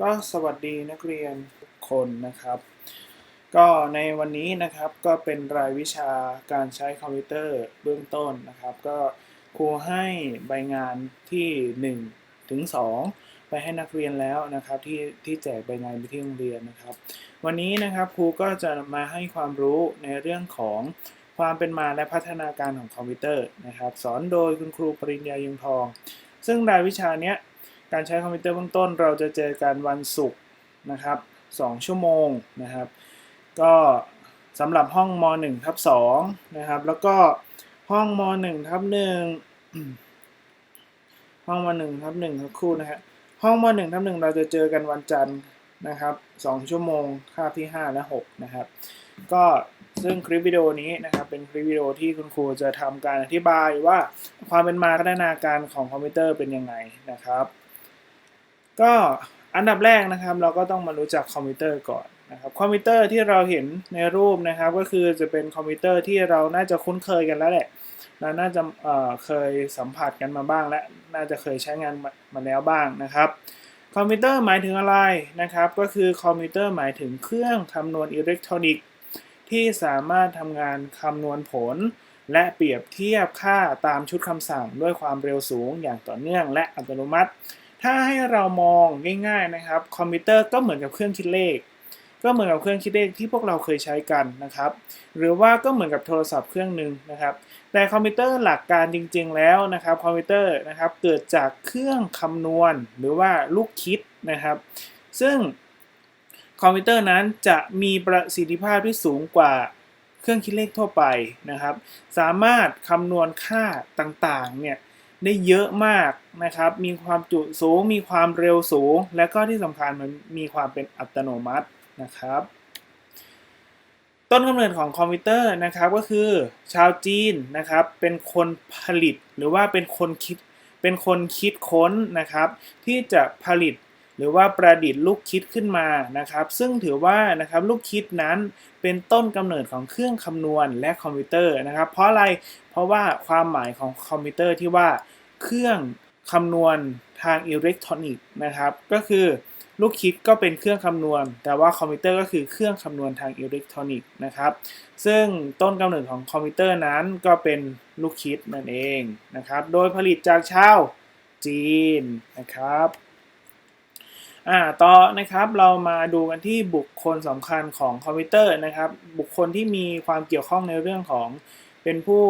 ก็สวัสดีนักเรียนทุกคนนะครับ ก็ในวันนี้นะครับก็เป็นรายวิชาการใช้คอมพิวเตอร์เบื้องต้นนะครับ ก็ครูให้ใบงานที่1ถึง2ไปให้นักเรียนแล้วนะครับที่ที่แจกใบงานไปที่โรงเรียนนะครับ วันนี้นะครับครูก็จะมาให้ความรู้ในเรื่องของความเป็นมาและพัฒนาการของคอมพิวเตอร์นะครับ สอนโดยคุณครูปริญญายุงทอง ซึ่งรายวิชาเนี้ย การใช้คอมพิวเตอร์เบื้องต้น เราจะเจอกันวันศุกร์นะครับ2ชั่วโมงนะครับ ก็สำหรับห้องม .1 ทับ2นะครับ แล้วก็ห้องม .1 ทับ1ห้องม .1 ทับ1ทับคู่นะฮะห้องม .1 ทับ1เราจะเจอกันวันจันทร์นะครับ2ชั่วโมงคาบที่ 5 และ 6 นะครับ ก็ซึ่งคลิปวิดีโอนี้นะครับเป็นคลิปวิดีโอที่คุณครูจะทำการอธิบายว่าความเป็นมาพัฒนาการของคอมพิวเตอร์เป็นยังไงนะครับ ก็อันดับแรกนะครับเราก็ต้องมารู้จักคอมพิวเตอร์ก่อนนะครับคอมพิวเตอร์ที่เราเห็นในรูปนะครับ ก็คือจะเป็นคอมพิวเตอร์ที่เราน่าจะคุ้นเคยกันแล้วแหละเราน่าจะเเคยสัมผัสกันมาบ้าง และน่าจะเคยใช้งานมามาแล้วบ้างนะครับคอมพิวเตอร์หมายถึงอะไรนะครับ ก็คือคอมพิวเตอร์หมายถึงเครื่องคำนวณอิเล็กทรอนิกส์ที่สามารถทำงานคำนวณผล และเปรียบเทียบค่าตามชุดคำสั่งด้วยความเร็วสูงอย่างต่อเนื่องและอัตโนมัติ ถ้าให้เรามองง่ายๆนะครับคอมพิวเตอร์ก็เหมือนกับเครื่องคิดเลข ก็เหมือนกับเครื่องคิดเลขที่พวกเราเคยใช้กันนะครับ หรือว่าก็เหมือนกับโทรศัพท์เครื่องหนึ่งนะครับ แต่คอมพิวเตอร์หลักการจริง ๆ แล้วนะครับคอมพิวเตอร์นะครับเกิดจากเครื่องคำนวณหรือว่าลูกคิดนะครับ ซึ่งคอมพิวเตอร์นั้นจะมีประสิทธิภาพที่สูงกว่าเครื่องคิดเลขทั่วไปนะครับ สามารถคำนวณค่าต่างๆเนี่ยได้เยอะมาก นะครับ มีความจุสูง มีความเร็วสูง และก็ที่สำคัญมันมีความเป็นอัตโนมัตินะครับ ต้นกำเนิดของคอมพิวเตอร์นะครับก็คือชาวจีนนะครับ เป็นคนผลิตหรือว่าเป็นคนคิดเป็นคนคิดค้นนะครับ ที่จะผลิตหรือว่าประดิษฐ์ลูกคิดขึ้นมานะครับ ซึ่งถือว่านะครับลูกคิดนั้นเป็นต้นกำเนิดของเครื่องคำนวณและคอมพิวเตอร์นะครับ เพราะอะไรเพราะว่าความหมายของคอมพิวเตอร์ที่ว่าเครื่อง คำนวณทางอิเล็กทรอนิกส์นะครับ ก็คือลูกคิดก็เป็นเครื่องคำนวณ แต่ว่าคอมพิวเตอร์ก็คือเครื่องคำนวณทางอิเล็กทรอนิกส์นะครับ ซึ่งต้นกำเนิดของคอมพิวเตอร์นั้นก็เป็นลูกคิดนั่นเองนะครับ โดยผลิตจากชาวจีนนะครับอ่าต่อนะครับเรามาดูกันที่บุคคลสำคัญของคอมพิวเตอร์นะครับ บุคคลที่มีความเกี่ยวข้องในเรื่องของเป็นผู้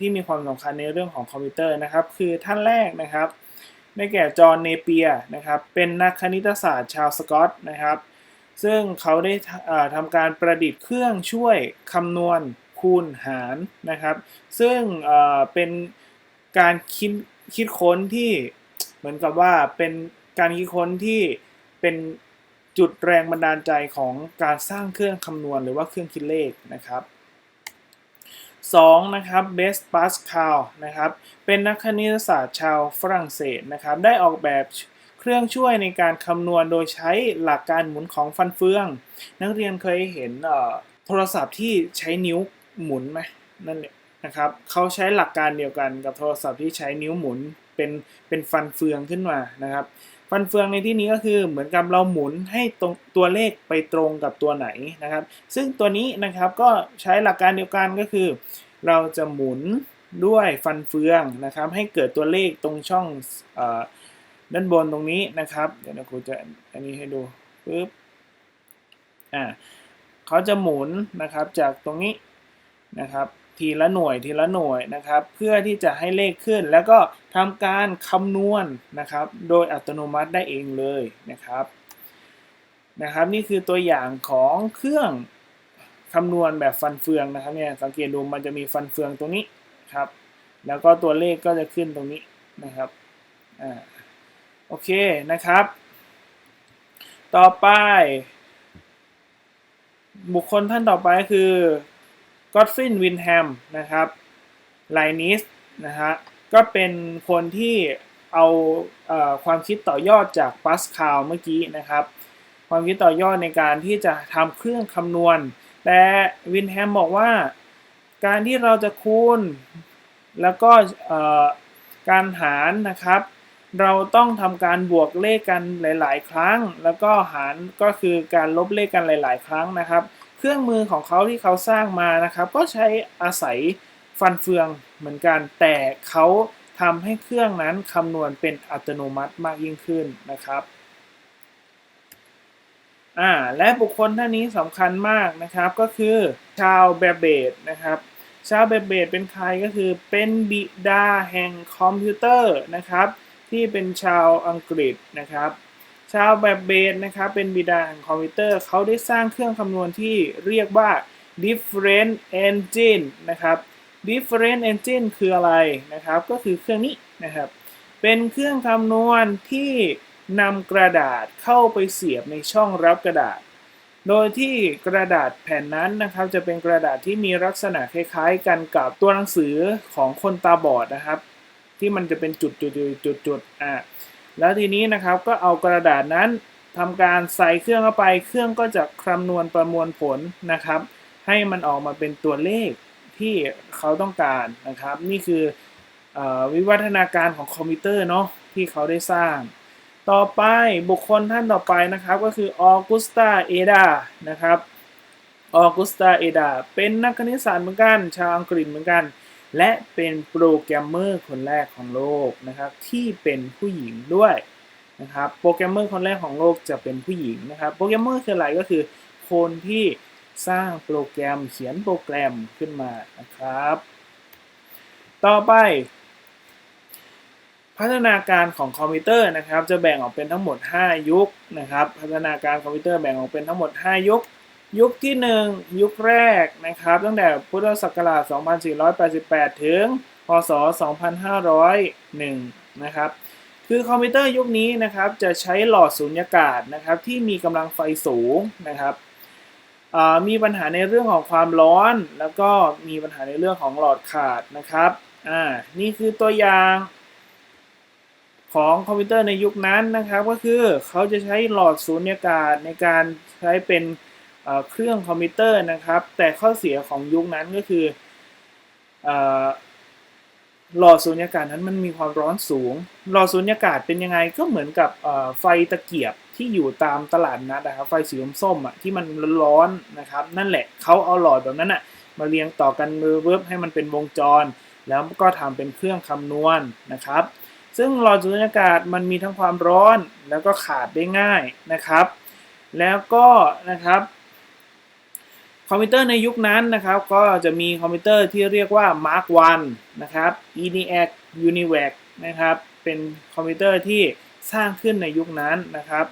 ที่มีความสำคัญในเรื่องของคอมพิวเตอร์นะครับ คือท่านแรกนะครับ ได้แก่จอห์นเนเปียนะครับ เป็นนักคณิตศาสตร์ชาวสกอตนะครับ ซึ่งเขาได้ทำการประดิษฐ์เครื่องช่วยคำนวณคูณหารนะครับ ซึ่งเป็นการคิดคิดค้นที่เหมือนกับว่าเป็นการคิดค้นที่เป็นจุดแรงบันดาลใจของการสร้างเครื่องคำนวณหรือว่าเครื่องคิดเลขนะครับ 2นะครับเบสปาสคาลนะครับเป็นนักคณิตศาสตร์ชาวฝรั่งเศสนะครับได้ออกแบบเครื่องช่วยในการคำนวณโดยใช้หลักการหมุนของฟันเฟือง นักเรียนเคยเห็นโทรศัพท์ที่ใช้นิ้วหมุนไหมนั่นแหละนะครับเขาใช้หลักการเดียวกันกับโทรศัพท์ที่ใช้นิ้วหมุนเป็นเป็นฟันเฟืองขึ้นมานะครับ ฟันเฟืองในที่นี้ก็คือเหมือนกับเราหมุนให้ตรงตัวเลขไปตรงกับตัวไหนนะครับ ซึ่งตัวนี้นะครับก็ใช้หลักการเดียวกันก็คือ เราจะหมุนด้วยฟันเฟืองนะครับ ให้เกิดตัวเลขตรงช่องอด้านบนตรงนี้นะครับ เดี๋ยวนะครูจะอันนี้ให้ดูปึ๊บอ่าเขาจะหมุนนะครับจากตรงนี้นะครับ ทีละหน่วยทีละหน่วยนะครับ เพื่อที่จะให้เลขขึ้น แล้วก็ทำการคำนวณนะครับ โดยอัตโนมัติได้เองเลยนะครับนะครับ นี่คือตัวอย่างของเครื่องคำนวณแบบฟันเฟืองนะครับเนี่ยสังเกตดูมันจะมีฟันเฟืองตรงนี้ครับ แล้วก็ตัวเลขก็จะขึ้นตรงนี้นะครับอ่าโอเคนะครับ ต่อไป บุคคลท่านต่อไปคือ ก็ฟินวินแฮมนะครับไลนิสนะฮะก็เป็นคนที่เอาเอความคิดต่อยอดจากปัสคาลเมื่อกี้นะครับ ความคิดต่อยอดในการที่จะทำเครื่องคำนวณ แต่วินแฮมบอกว่า การที่เราจะคูณ แล้วก็การหารนะครับ เราต้องทำการบวกเลขกันหลาย ๆ ครั้ง แล้วก็หารก็คือการลบเลขกันหลาย ๆ ครั้งนะครับ เครื่องมือของเขาที่เขาสร้างมานะครับ ก็ใช้อาศัยฟันเฟืองเหมือนกัน แต่เขาทำให้เครื่องนั้นคำนวณเป็นอัตโนมัติมากยิ่งขึ้นนะครับอ่าและบุคคลท่านนี้สำคัญมากนะครับก็คือชาวเบเบดนะครับ ชาวเบเบดเป็นใครก็คือเป็นบิดาแห่งคอมพิวเตอร์นะครับ ที่เป็นชาวอังกฤษนะครับ ชาวแบบเบสนะครับเป็นบิดาแห่งคอมพิวเตอร์ เขาได้สร้างเครื่องคำนวณที่เรียกว่า different engine นะครับ different engine คืออะไรนะครับ ก็คือเครื่องนี้นะครับ เป็นเครื่องคำนวณที่นำกระดาษเข้าไปเสียบในช่องรับกระดาษ โดยที่กระดาษแผ่นนั้นนะครับ จะเป็นกระดาษที่มีลักษณะคล้ายๆ กันกับตัวหนังสือของคนตาบอดนะครับ ที่มันจะเป็นจุดจุดจุดจุดจุดอะ แล้วทีนี้นะครับก็เอากระดาษนั้นทำการใส่เครื่องเข้าไป เครื่องก็จะคำนวณประมวลผลนะครับ ให้มันออกมาเป็นตัวเลขที่เขาต้องการนะครับ นี่คือออวิวัฒนาการของคอมพิวเตอร์เนาะที่เขาได้สร้าง ต่อไปบุคคลท่านต่อไปนะครับก็คือออกุสตาเอดานะครับออกุสตาเอดาเป็นนักคณิตศาสตร์เหมือนกัน ชาวอังกฤษเหมือนกัน และเป็นโปรแกรมเมอร์คนแรกของโลกนะครับที่เป็นผู้หญิงด้วยนะครับโปรแกรมเมอร์คนแรกของโลกจะเป็นผู้หญิงนะครับโปรแกรมเมอร์คืออะไรก็คือคนที่สร้างโปรแกรมเขียนโปรแกรมขึ้นมานะครับ ต่อไป พัฒนาการของคอมพิวเตอร์นะครับ จะแบ่งออกเป็นทั้งหมด 5 ยุคนะครับ พัฒนาการคอมพิวเตอร์แบ่งออกเป็นทั้งหมด 5 ยุค ยุคที่ 1 ยุคแรกนะครับ ตั้งแต่พุทธศักราช 2488 ถึง พศ 2501 นะครับ คือคอมพิวเตอร์ยุคนี้นะครับจะใช้หลอดสูญญากาศนะครับที่มีกำลังไฟสูงนะครับมีปัญหาในเรื่องของความร้อน แล้วก็มีปัญหาในเรื่องของหลอดขาดนะครับอ่านี่คือตัวอย่างของคอมพิวเตอร์ในยุคนั้นนะครับ ก็คือเขาจะใช้หลอดสูญญากาศในการใช้เป็น เครื่องคอมพิวเตอร์นะครับ แต่ข้อเสียของยุคนั้นก็คือหลอดสูญญากาศนั้นมันมีความร้อนสูง หลอดสูญญากาศเป็นยังไงก็เหมือนกับไฟตะเกียบที่อยู่ตามตลาดนัดนะครับไฟสีส้มๆอะที่มันร้อนนะครับ นั่นแหละเขาเอาหลอดแบบนั้นอะมาเรียงต่อกันมือเวิร์บให้มันเป็นวงจร แล้วก็ทำเป็นเครื่องคำนวณนะครับ ซึ่งหลอดสูญญากาศมันมีทั้งความร้อนแล้วก็ขาดได้ง่ายนะครับ แล้วก็นะครับ คอมพิวเตอร์ในยุคนั้นนะครับ ก็จะมีคอมพิวเตอร์ที่เรียกว่า Mark 1นะครับ ENIAC UNIVAC นะครับ เป็นคอมพิวเตอร์ที่สร้างขึ้นในยุคนั้นนะครับ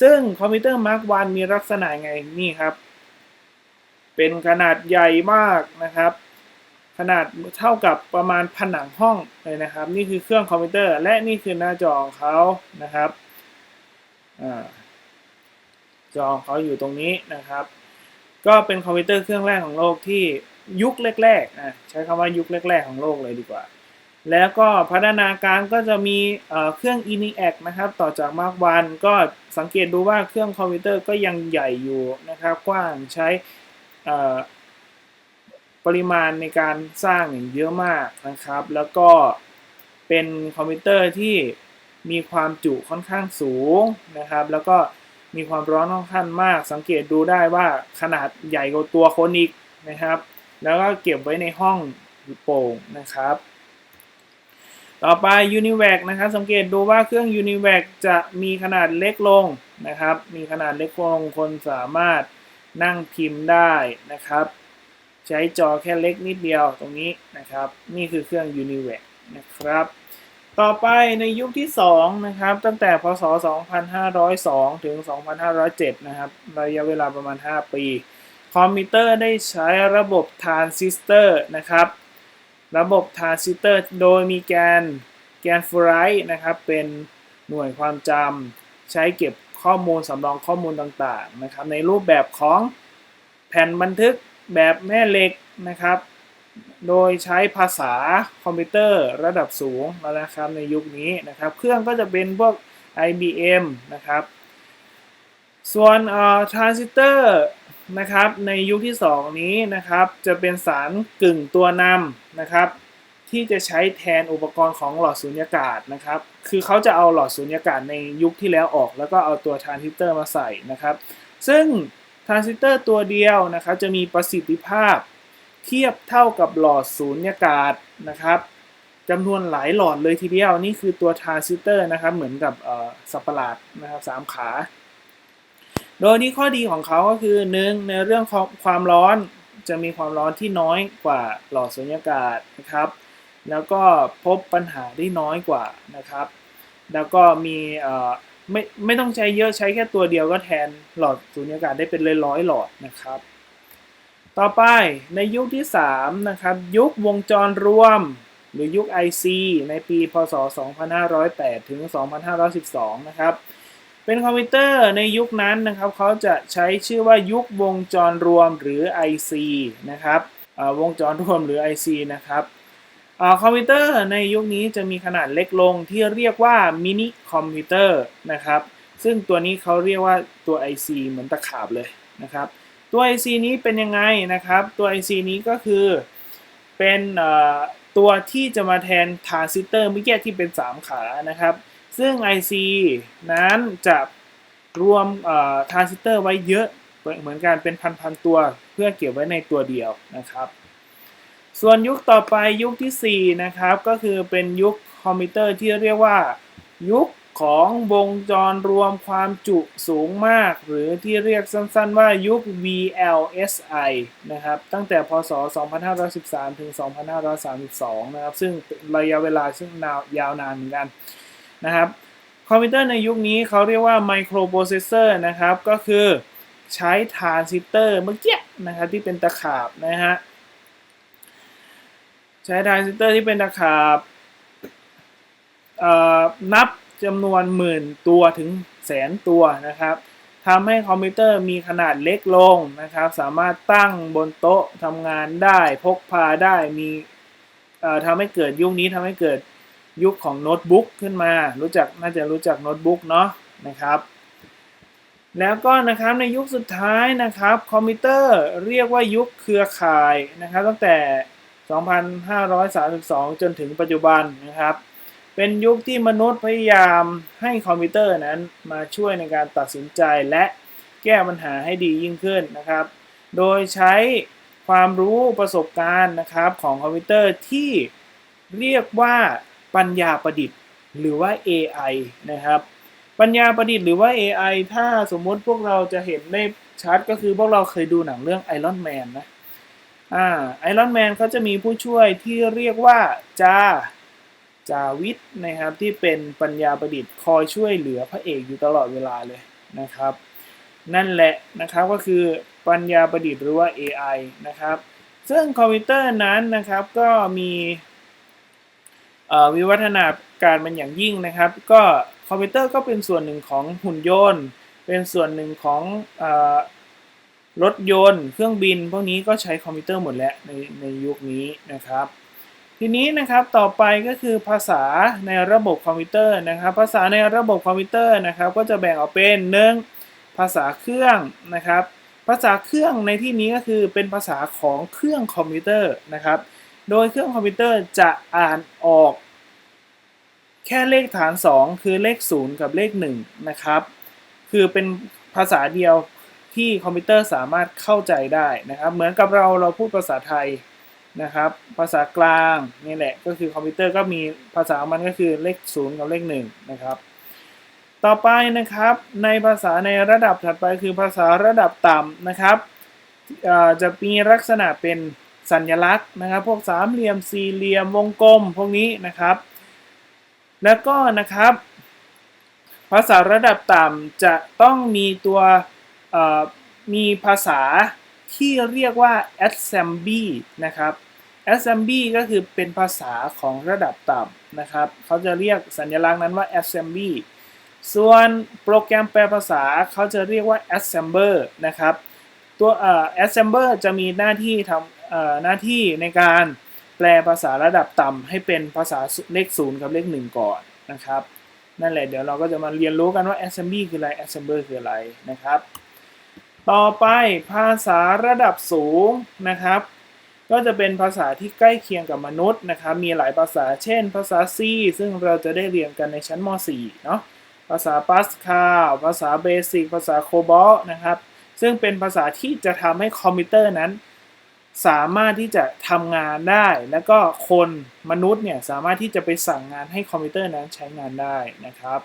ซึ่งคอมพิวเตอร์ Mark 1มีลักษณะไงนี่ครับ เป็นขนาดใหญ่มากนะครับ ขนาดเท่ากับประมาณผนังห้องเลยนะครับ นี่คือเครื่องคอมพิวเตอร์และนี่คือหน้าจอของเขานะครับจอของเขาอยู่ตรงนี้นะครับ ก็เป็นคอมพิวเตอร์เครื่องแรกของโลกที่ยุคแรกๆนะใช้คำว่ายุคแรกๆของโลกเลยดีกว่า แล้วก็พัฒนาการก็จะมีเครื่อง ENIAC นะครับ ต่อจาก Mark 1ก็สังเกตดูว่าเครื่องคอมพิวเตอร์ก็ยังใหญ่อยู่นะครับ กว้างใช้ปริมาณในการสร้างางเยอะมากนะครับ แล้วก็เป็นคอมพิวเตอร์ที่มีความจุค่อนข้างสูงนะครับ แล้วก็ มีความร้อนค่อนข้างมาก สังเกตดูได้ว่าขนาดใหญ่กว่าตัวคนอีกนะครับ แล้วก็เก็บไว้ในห้องโป่งนะครับ ต่อไป Univac นะครับ สังเกตดูว่าเครื่อง Univac จะมีขนาดเล็กลงนะครับ มีขนาดเล็กลงคนสามารถนั่งพิมพ์ได้นะครับ ใช้จอแค่เล็กนิดเดียวตรงนี้นะครับ นี่คือเครื่อง Univac นะครับ ต่อไปในยุคที่ 2 นะครับ ตั้งแต่พศ 2502 ถึง 2507 นะครับ ระยะเวลาประมาณ 5 ปี คอมพิวเตอร์ได้ใช้ระบบทรานซิสเตอร์นะครับ ระบบทรานซิสเตอร์โดยมีแกนแกนฟลายนะครับ เป็นหน่วยความจำใช้เก็บข้อมูลสำรองข้อมูลต่างๆนะครับ ในรูปแบบของแผ่นบันทึกแบบแม่เหล็กนะครับ โดยใช้ภาษาคอมพิวเตอร์ระดับสูงแล้วนะครับในยุคนี้นะครับ เครื่องก็จะเป็นพวก IBM นะครับ ส่วนทรานซิสเตอร์นะครับในยุคที่ 2 นี้นะครับ จะเป็นสารกึ่งตัวนำนะครับ ที่จะใช้แทนอุปกรณ์ของหลอดสูญญากาศนะครับ คือเขาจะเอาหลอดสูญญากาศในยุคที่แล้วออก แล้วก็เอาตัวทรานซิสเตอร์มาใส่นะครับ ซึ่งทรานซิสเตอร์ตัวเดียวนะครับจะมีประสิทธิภาพ เทียบเท่ากับหลอดสูญญากาศนะครับจำนวนหลายหลอดเลยทีเดียวนี่คือตัวทรานซิสเตอร์นะครับเหมือนกับสับประหลาดนะครับสามขา โดยที่ข้อดีของเขาก็คือหนึ่งในเรื่องของความร้อนจะมีความร้อนที่น้อยกว่าหลอดสุญญากาศนะครับ แล้วก็พบปัญหาได้น้อยกว่านะครับ แล้วก็มีไม่ไม่ต้องใช้เยอะใช้แค่ตัวเดียวก็แทนหลอดสุญญากาศได้เป็นร้อยๆหลอดนะครับ ต่อไปในยุคที่ 3 นะครับ ยุควงจรรวม หรือยุค IC ในปี พศ 2508 ถึง 2512 นะครับ เป็นคอมพิวเตอร์ในยุคนั้นนะครับเขาจะใช้ชื่อว่ายุควงจรรวมหรือ IC นะครับวงจรรวมหรือ IC นะครับคอมพิวเตอร์ในยุคนี้จะมีขนาดเล็กลงที่เรียกว่ามินิคอมพิวเตอร์นะครับ ซึ่งตัวนี้เขาเรียกว่าตัว IC เหมือนตะขาบเลยนะครับ ตัว IC นี้เป็นยังไงนะครับ ตัว IC นี้ก็คือเป็นตัวที่จะมาแทนทรานซิสเตอร์เมื่อกี้ที่เป็น 3 ขานะครับ ซึ่ง IC นั้นจะรวมทรานซิสเตอร์ไว้เยอะเหมือนกันเป็นพันๆตัวเพื่อเก็บไว้ในตัวเดียวนะครับ ส่วนยุคต่อไปยุคที่ 4 นะครับ ก็คือเป็นยุคคอมพิวเตอร์ที่เรียกว่ายุค ของวงจรรวมความจุสูงมาก หรือที่เรียกสั้นๆว่ายุค VLSI นะครับ ตั้งแต่พศ 2513 ถึง 2532 นะครับ ซึ่งระยะเวลาซึ่งยาวนานเหมือนกันนะครับ คอมพิวเตอร์ในยุคนี้เขาเรียกว่าไมโครโปรเซสเซอร์นะครับ ก็คือใช้ทรานซิสเตอร์เมื่อกี้นะครับที่เป็นตะขาบนะฮะ ใช้ทรานซิสเตอร์ที่เป็นตะขาบนับ จำนวนหมื่นตัวถึงแสนตัวนะครับทำให้คอมพิวเตอร์มีขนาดเล็กลงนะครับ สามารถตั้งบนโต๊ะทำงานได้พกพาได้มีทำให้เกิดยุคนี้ทำให้เกิดยุคของโน้ตบุ๊กขึ้นมา รู้จักน่าจะรู้จักโน้ตบุ๊กเนาะนะครับ แล้วก็นะครับในยุคสุดท้ายนะครับคอมพิวเตอร์เรียกว่ายุคเครือข่ายนะครับตั้งแต่ 2532 จนถึงปัจจุบันนะครับ เป็นยุคที่มนุษย์พยายามให้คอมพิวเตอร์นั้นมาช่วยในการตัดสินใจและแก้ปัญหาให้ดียิ่งขึ้นนะครับ โดยใช้ความรู้ประสบการณ์นะครับของคอมพิวเตอร์ที่เรียกว่าปัญญาประดิษฐ์ หรือว่า AI นะครับ ปัญญาประดิษฐ์หรือว่า AI ถ้าสมมติพวกเราจะเห็นได้ชัดก็คือพวกเราเคยดูหนังเรื่องไอรอนแมนนะอ่าไอรอนแมนเขาจะมีผู้ช่วยที่เรียกว่าจา จาวิทนะครับที่เป็นปัญญาประดิษฐ์คอยช่วยเหลือพระเอกอยู่ตลอดเวลาเลยนะครับ นั่นแหละนะครับก็คือปัญญาประดิษฐ์หรือว่า AI นะครับ ซึ่งคอมพิวเตอร์นั้นนะครับก็มีวิวัฒนาการเป็นอย่างยิ่งนะครับ ก็คอมพิวเตอร์ก็เป็นส่วนหนึ่งของหุ่นยนต์ เป็นส่วนหนึ่งของรถยนต์ เครื่องบิน พวกนี้ก็ใช้คอมพิวเตอร์หมดแล้วในในยุคนี้นะครับ ทีนี้นะครับต่อไปก็คือภาษาในระบบคอมพิวเตอร์นะครับ ภาษาในระบบคอมพิวเตอร์นะครับ ก็จะแบ่งออกเป็นหนึ่งภาษาเครื่องนะครับ ภาษาเครื่องในที่นี้ก็คือเป็นภาษาของเครื่องคอมพิวเตอร์นะครับ โดยเครื่องคอมพิวเตอร์จะอ่านออก แค่เลขฐาน 2 คือเลข 0 กับเลข1นะครับคือเป็นภาษาเดียวที่คอมพิวเตอร์สามารถเข้าใจได้นะครับ เหมือนกับเราเราพูดภาษาไทย นะครับ ภาษากลางนี่แหละก็คือคอมพิวเตอร์ก็มีภาษามันก็คือเลข 0 กับเลข1นะครับ ต่อไปนะครับในภาษาในระดับถัดไปคือภาษาระดับต่ำนะครับจะมีลักษณะเป็นสัญลักษณ์นะครับ พวกสามเหลี่ยมสี่เหลี่ยมวงกลมพวกนี้นะครับ แล้วก็นะครับ ภาษาระดับต่ำจะต้องมีตัวมีภาษา ที่เรียกว่า assembly นะครับ assembly ก็คือเป็นภาษาของระดับต่ำนะครับ เขาจะเรียกสัญลักษณ์นั้นว่า assembly ส่วนโปรแกรมแปลภาษาเขาจะเรียกว่า assembler นะครับ ตัว assembler จะมีหน้าที่ทำหน้าที่ในการแปลภาษาระดับต่ำให้เป็นภาษาเลขศูนย์กับเลขหนึ่งก่อนนะครับ นั่นแหละเดี๋ยวเราก็จะมาเรียนรู้กันว่า assembly คืออะไร assembler คืออะไรนะครับ ต่อไปภาษาระดับสูงนะครับ ก็จะเป็นภาษาที่ใกล้เคียงกับมนุษย์นะครับ มีหลายภาษาเช่น ภาษา C ซึ่งเราจะได้เรียนกันในชั้นม .4 เนาะภาษา Pascal ภาษา Basic ภาษา COBOL นะครับ ซึ่งเป็นภาษาที่จะทำให้คอมพิวเตอร์นั้น สามารถที่จะทำงานได้ แล้วก็คนมนุษย์เนี่ยสามารถที่จะไปสั่งงานให้คอมพิวเตอร์นั้นใช้งานได้นะครับ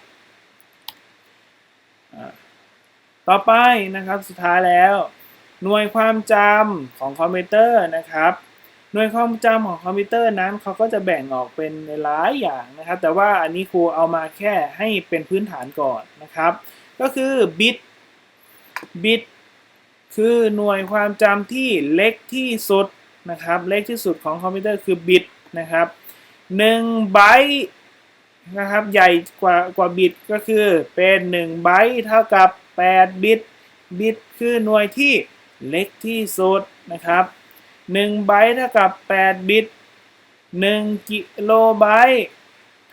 อ่า ต่อไปนะครับสุดท้ายแล้ว หน่วยความจำของคอมพิวเตอร์นะครับ หน่วยความจำของคอมพิวเตอร์นั้นเขาก็จะแบ่งออกเป็นหลายอย่างนะครับ แต่ว่าอันนี้ครูเอามาแค่ให้เป็นพื้นฐานก่อนนะครับ ก็คือบิตบิตคือหน่วยความจำที่เล็กที่สุดนะครับ เล็กที่สุดของคอมพิวเตอร์คือบิตนะครับ1ไบต์นะครับใหญ่กว่ากว่าบิตก็คือเป็น1ไบต์เท่ากับ 8 บิต บิตคือหน่วยที่เล็กที่สุดนะครับ1ไบต์เท่ากับ 8 บิต 1 กิโลไบต์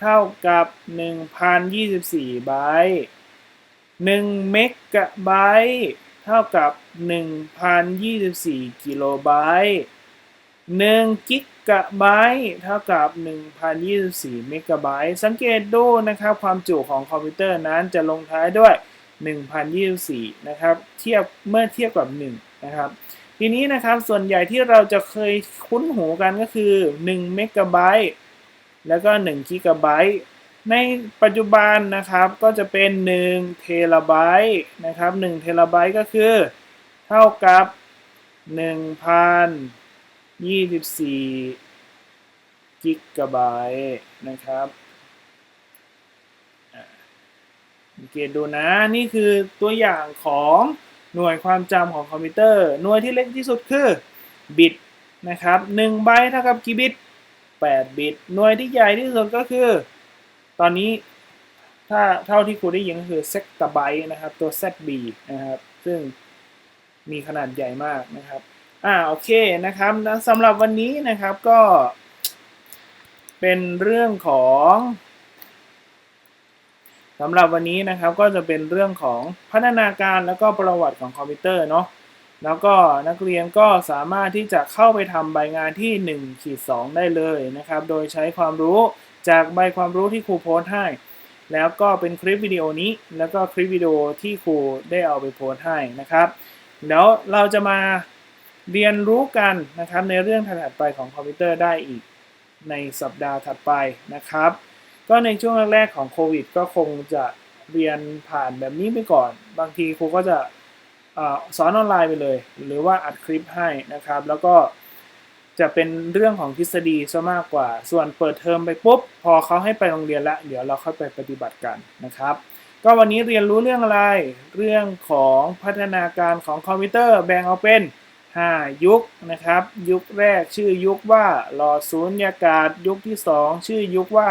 เท่ากับ 1024 ไบต์1เมกะไบต์เท่ากับ 1024 กิโลไบต์1กิกะไบต์เท่ากับ 1024 เมกะไบต์สังเกตดูนะครับ ความจุของคอมพิวเตอร์นั้นจะลงท้ายด้วย 1024นะครับเทียบเมื่อเทียบกับ1นะครับทีนี้นะครับส่วนใหญ่ที่เราจะเคยคุ้นหูกันก็คือ1เมกะไบต์แล้วก็1กิกะไบต์ในปัจจุบันนะครับก็จะเป็น1เทราไบต์นะครับ1เทราไบต์ก็คือเท่ากับ 1,024กิกะไบต์นะครับอะสัง เกตดูนะ นี่คือตัวอย่างของหน่วยความจำของคอมพิวเตอร์ หน่วยที่เล็กที่สุดคือบิตนะครับ1ไบต์เท่ากับกี่บิต 8 บิต หน่วยที่ใหญ่ที่สุดก็คือ ตอนนี้ถ้าเท่าที่ครูได้ยินก็คือเซกตาไบต์นะครับ ตัว ZB นะครับ ซึ่งมีขนาดใหญ่มากนะครับ อ่าโอเคนะครับสำหรับวันนี้นะครับก็เป็นเรื่องของ สำหรับวันนี้นะครับก็จะเป็นเรื่องของพัฒนาการแล้วก็ประวัติของคอมพิวเตอร์เนาะแล้วก็นักเรียนก็สามารถที่จะเข้าไปทำใบงานที่1ขีด2ได้เลยนะครับ โดยใช้ความรู้จากใบความรู้ที่ครูโพสต์ให้ แล้วก็เป็นคลิปวิดีโอนี้ แล้วก็คลิปวิดีโอที่ครูได้เอาไปโพสต์ให้นะครับแล้วเราจะมาเรียนรู้กันนะครับในเรื่องถัดไปของคอมพิวเตอร์ได้อีกในสัปดาห์ถัดไปนะครับ ก็ในช่วงแรกๆของโควิด ก็คงจะเรียนผ่านแบบนี้ไปก่อน บางทีครูก็จะอสอนออนไลน์ไปเลย หรือว่าอัดคลิปให้นะครับ แล้วก็จะเป็นเรื่องของทฤษฎีซะมากกว่า ส่วนเปิดเทอมไปปุ๊บ พอเขาให้ไปโรงเรียนแล้วเดี๋ยวเราค่อยไปปฏิบัติกันนะครับ ก็วันนี้เรียนรู้เรื่องอะไร เรื่องของพัฒนาการของคอมพิวเตอร์แบ่งออกเป็น 5 ยุคนะครับ ยุคแรกชื่อยุคว่าหลอดสูญญากาศ ยุคที่ 2 ชื่อยุคว่า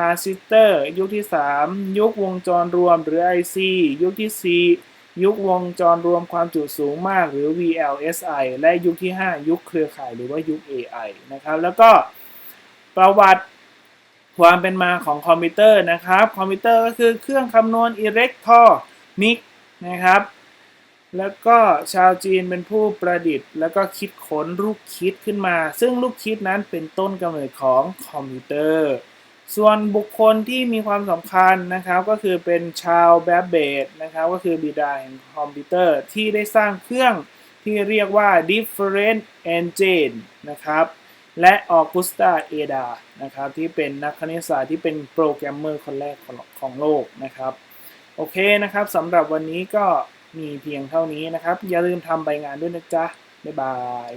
ทานซิสเตอร์ ยุคที่ 3 ยุควงจรรวมหรือ IC ยุคที่ 4 ยุควงจรรวมความจุสูงมากหรือ VLSI และยุคที่ 5 ยุคเครือข่ายหรือว่ายุค AI นะครับ แล้วก็ประวัติความเป็นมาของคอมพิวเตอร์นะครับ คอมพิวเตอร์ก็คือเครื่องคำนวณอิเล็กทรอนิกส์นะครับ แล้วก็ชาวจีนเป็นผู้ประดิษฐ์ แล้วก็คิดค้นลูกคิดขึ้นมา ซึ่งลูกคิดนั้นเป็นต้นกำเนิดของคอมพิวเตอร์ ส่วนบุคคลที่มีความสำคัญนะครับก็คือเป็นชาวแบบเบดนะครับก็คือบิดาแห่งคอมพิวเตอร์ที่ได้สร้างเครื่องที่เรียกว่า different engine นะครับและออกุสตาเอดานะครับที่เป็นนักคณิตศาสตร์ที่เป็นโปรแกรมเมอร์คนแรกของของโลกนะครับโอเคนะครับสำหรับวันนี้ก็มีเพียงเท่านี้นะครับ อย่าลืมทำใบงานด้วยนะจ๊ะ บ๊ายบาย